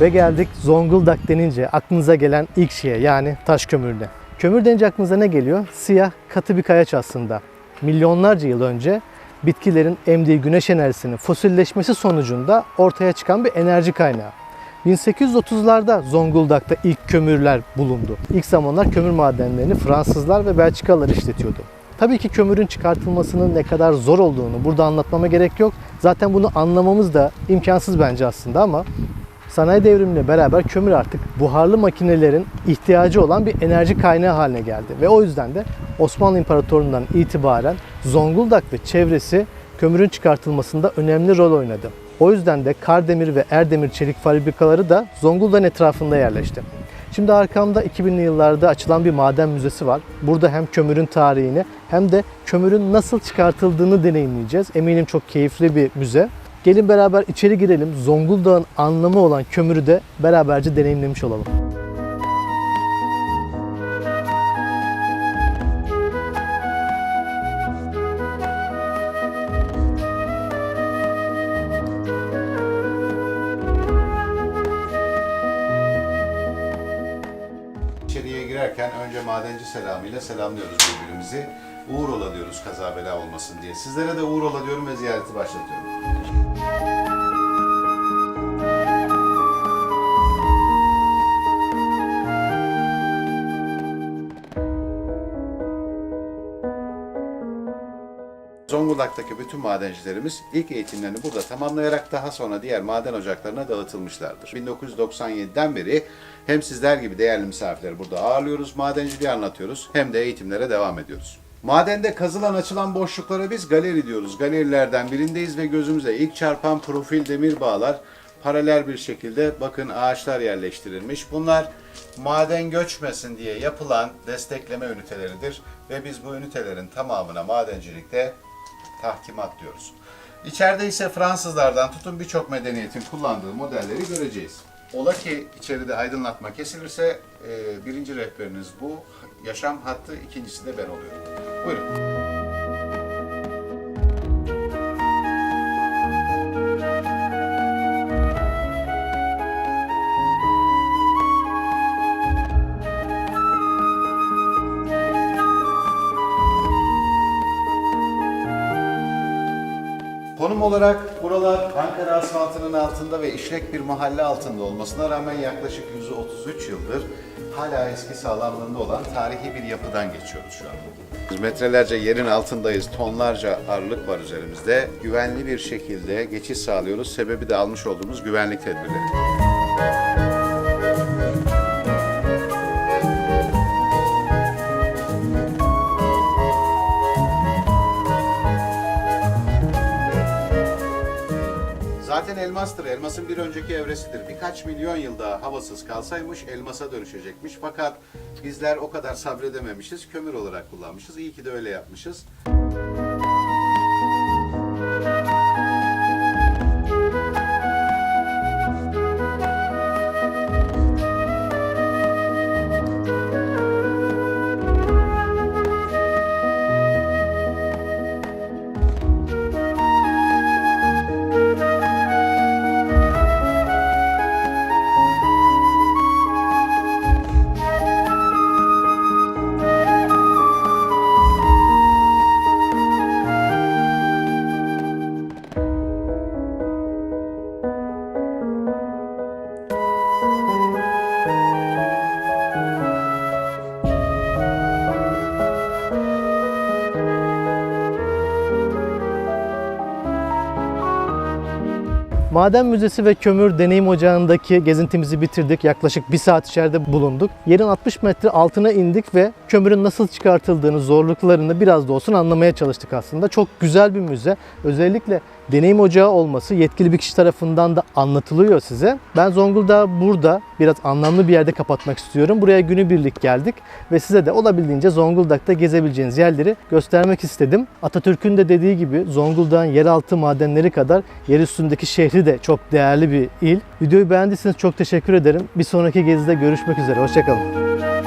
Ve geldik Zonguldak denince aklınıza gelen ilk şeye yani taş kömürüne. Kömür denince aklınıza ne geliyor? Siyah katı bir kayaç aslında. Milyonlarca yıl önce bitkilerin emdiği güneş enerjisinin fosilleşmesi sonucunda ortaya çıkan bir enerji kaynağı. 1830'larda Zonguldak'ta ilk kömürler bulundu. İlk zamanlar kömür madenlerini Fransızlar ve Belçikalılar işletiyordu. Tabii ki kömürün çıkartılmasının ne kadar zor olduğunu burada anlatmama gerek yok. Zaten bunu anlamamız da imkansız bence aslında ama sanayi devrimiyle beraber kömür artık buharlı makinelerin ihtiyacı olan bir enerji kaynağı haline geldi. Ve o yüzden de Osmanlı İmparatorluğu'ndan itibaren Zonguldak ve çevresi kömürün çıkartılmasında önemli rol oynadı. O yüzden de Kardemir ve Erdemir çelik fabrikaları da Zonguldak'ın etrafında yerleşti. Şimdi arkamda 2000'li yıllarda açılan bir maden müzesi var. Burada hem kömürün tarihini hem de kömürün nasıl çıkartıldığını deneyimleyeceğiz. Eminim çok keyifli bir müze. Gelin beraber içeri girelim. Zonguldak'ın anlamı olan kömürü de beraberce deneyimlemiş olalım. İçeriye girerken önce madenci selamıyla selamlıyoruz birbirimizi. Uğur ola diyoruz kaza bela olmasın diye. Sizlere de uğur ola diyorum ve ziyareti başlatıyorum. Zonguldak'taki bütün madencilerimiz ilk eğitimlerini burada tamamlayarak daha sonra diğer maden ocaklarına dağıtılmışlardır. 1997'den beri hem sizler gibi değerli misafirleri burada ağırlıyoruz, madenciliği anlatıyoruz hem de eğitimlere devam ediyoruz. Madende kazılan açılan boşluklara biz galeri diyoruz. Galerilerden birindeyiz ve gözümüze ilk çarpan profil demir bağlar paralel bir şekilde bakın ağaçlar yerleştirilmiş. Bunlar maden göçmesin diye yapılan destekleme üniteleridir ve biz bu ünitelerin tamamına madencilikte tahkimat diyoruz. İçeride ise Fransızlardan tutun birçok medeniyetin kullandığı modelleri göreceğiz. Ola ki içeride aydınlatma kesilirse e, birinci rehberiniz bu. Yaşam hattı ikincisi de ben oluyorum. Buyurun. Konum olarak buralar Ankara asfaltının altında ve işlek bir mahalle altında olmasına rağmen yaklaşık 133 yıldır hala eski sağlamlığında olan tarihi bir yapıdan geçiyoruz şu an. Biz Metrelerce yerin altındayız, tonlarca ağırlık var üzerimizde. Güvenli bir şekilde geçiş sağlıyoruz. Sebebi de almış olduğumuz güvenlik tedbirleri. Zaten elmastır. Elmasın bir önceki evresidir. Birkaç milyon yıl daha havasız kalsaymış elmasa dönüşecekmiş. Fakat bizler o kadar sabredememişiz. Kömür olarak kullanmışız. İyi ki de öyle yapmışız. Maden Müzesi ve Kömür Deneyim Ocağı'ndaki gezintimizi bitirdik. Yaklaşık bir saat içeride bulunduk. Yerin 60 metre altına indik ve kömürün nasıl çıkartıldığını, zorluklarını biraz da olsun anlamaya çalıştık aslında. Çok güzel bir müze. Özellikle deneyim ocağı olması yetkili bir kişi tarafından da anlatılıyor size. Ben Zonguldak'ı burada biraz anlamlı bir yerde kapatmak istiyorum. Buraya günübirlik geldik ve size de olabildiğince Zonguldak'ta gezebileceğiniz yerleri göstermek istedim. Atatürk'ün de dediği gibi Zonguldak'ın yeraltı madenleri kadar yer üstündeki şehri de çok değerli bir il. Videoyu beğendiyseniz çok teşekkür ederim. Bir sonraki gezide görüşmek üzere. Hoşçakalın.